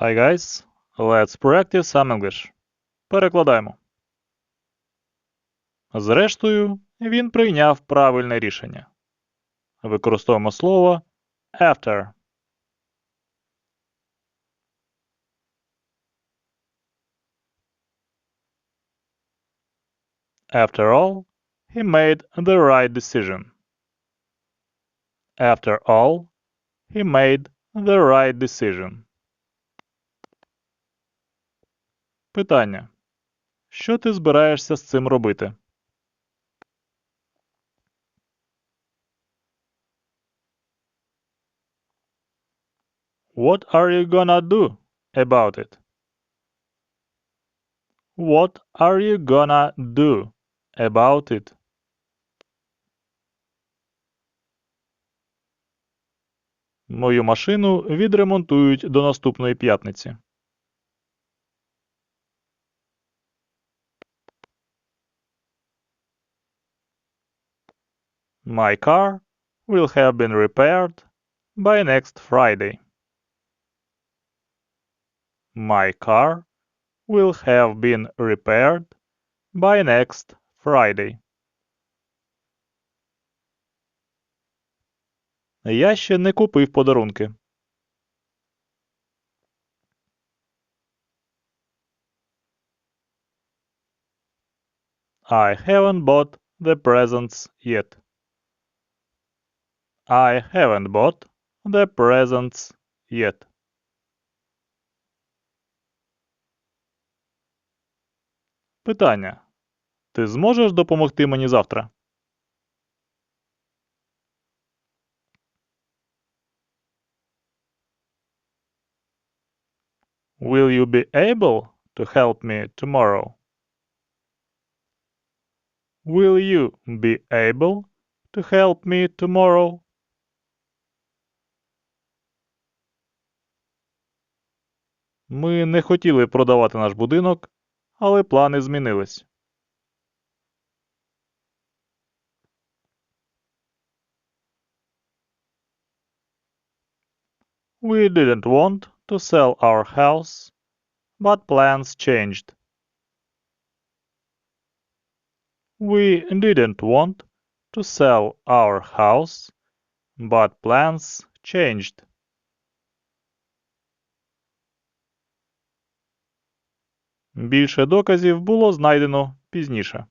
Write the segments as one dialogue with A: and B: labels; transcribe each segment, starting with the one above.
A: Hi guys, let's practice some English. Перекладаємо. Зрештою, він прийняв правильне рішення. Використовуємо слово after. After all, he made the right decision. After all, he made the right decision. Питання. Що ти збираєшся з цим робити? What are you gonna do about it? What are you gonna do about it? Мою машину відремонтують до наступної п'ятниці. My car will have been repaired by next Friday. My car will have been repaired by next Friday. Я ще не купив подарунки. I haven't bought the presents yet. I haven't bought the presents yet. Питання. Ти зможеш допомогти мені завтра? Will you be able to help me tomorrow? Will you be able to help me tomorrow? Ми не хотіли продавати наш будинок, але плани змінились. We didn't want to sell our house, but plans changed. We didn't want to sell our house, but plans changed. Більше доказів було знайдено пізніше.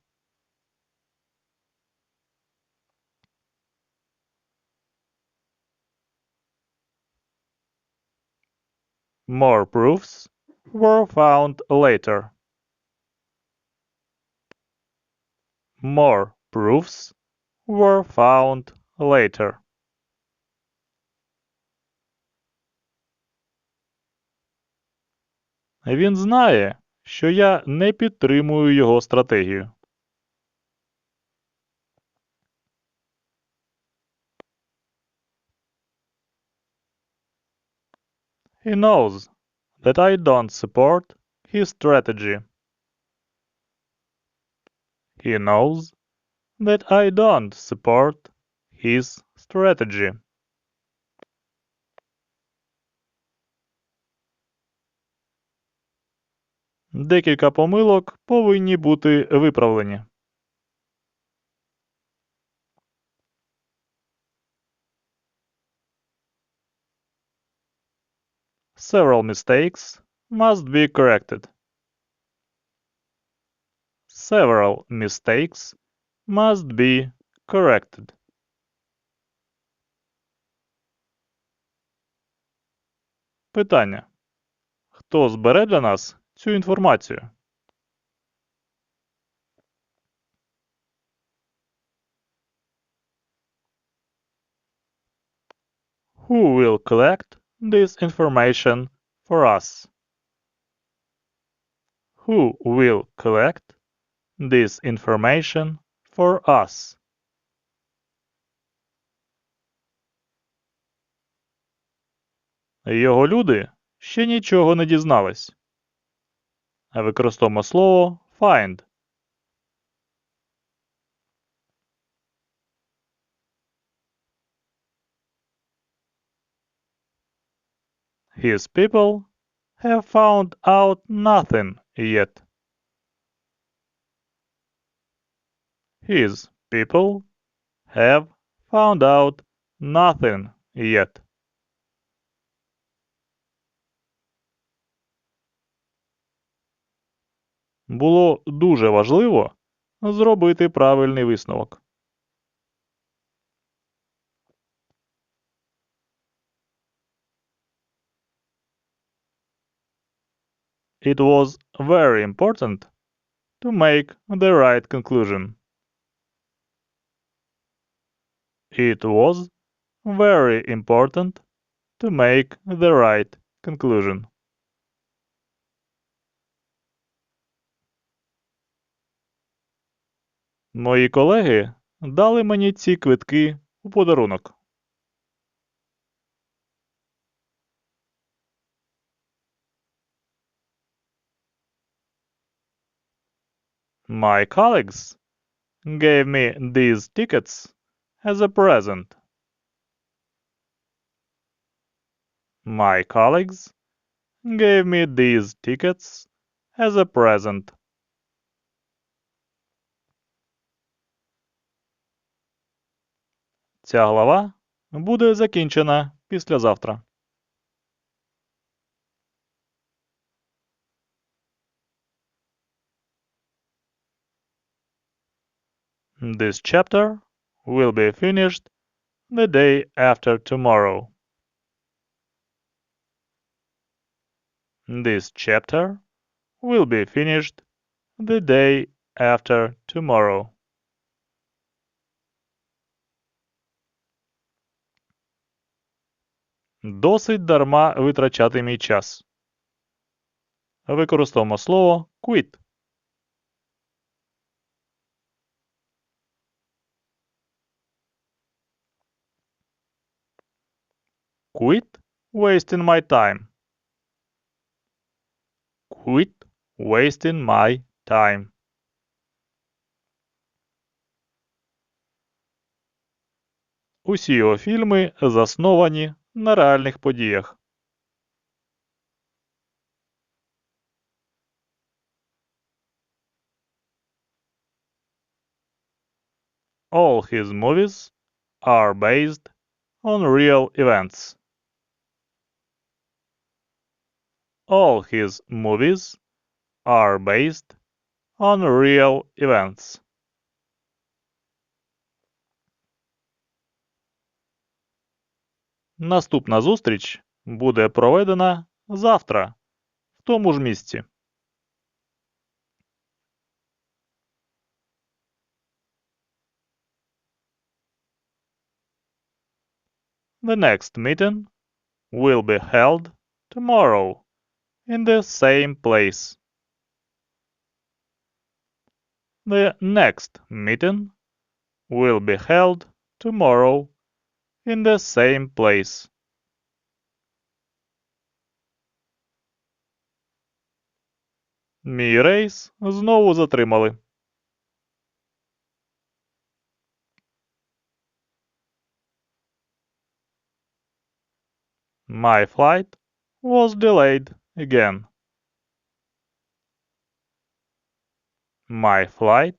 A: More proofs were found later. More proofs were found later. Він знає, що я не підтримую його стратегію. He knows that I don't support his strategy. He knows that I don't support his strategy. Декілька помилок повинні бути виправлені. Several mistakes must be corrected. Several mistakes must be corrected. Питання. Хто збере для нас цю інформацію? Who will collect this information for us? Who will collect this information for us? Його люди ще нічого не дізнались. Використовуємо слово find. His people have found out nothing yet. His people have found out nothing yet. Було дуже важливо зробити правильний висновок. It was very important to make the right conclusion. It was very important to make the right conclusion. Мої колеги дали мені ці квитки у подарунок. My colleagues gave me these tickets as a present. My colleagues gave me these tickets as a present. Ця глава буде закінчена післязавтра. This chapter will be finished the day after tomorrow. This chapter will be finished the day after tomorrow. Досить дарма витрачати мій час. Використовуємо слово quit. Quit wasting my time. Quit wasting my time. Усі його фільми засновані на реальних подіях. All his movies are based on real events. All his movies are based on real events. Наступна зустріч буде проведена завтра в тому ж місці. The next meeting will be held tomorrow in the same place. The next meeting will be held tomorrow in the same place. Мій рейс знову затримали. My flight was delayed again. My flight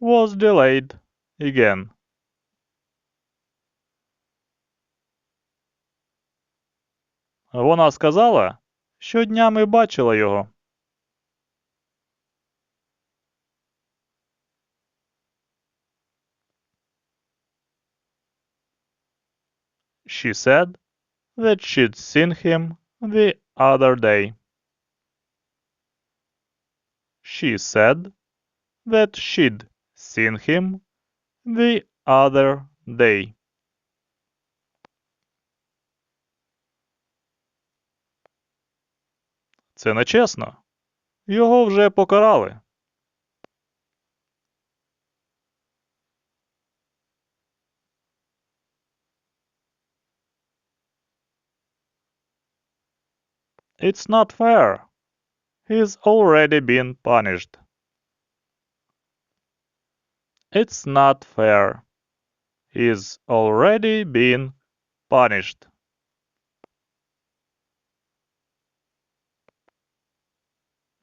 A: was delayed again. Вона сказала, що днями бачила його. She said that she'd seen him the other day. She said that she'd seen him the other day. Це нечесно. Його вже покарали. It's not fair. He's already been punished. It's not fair. He's already been punished.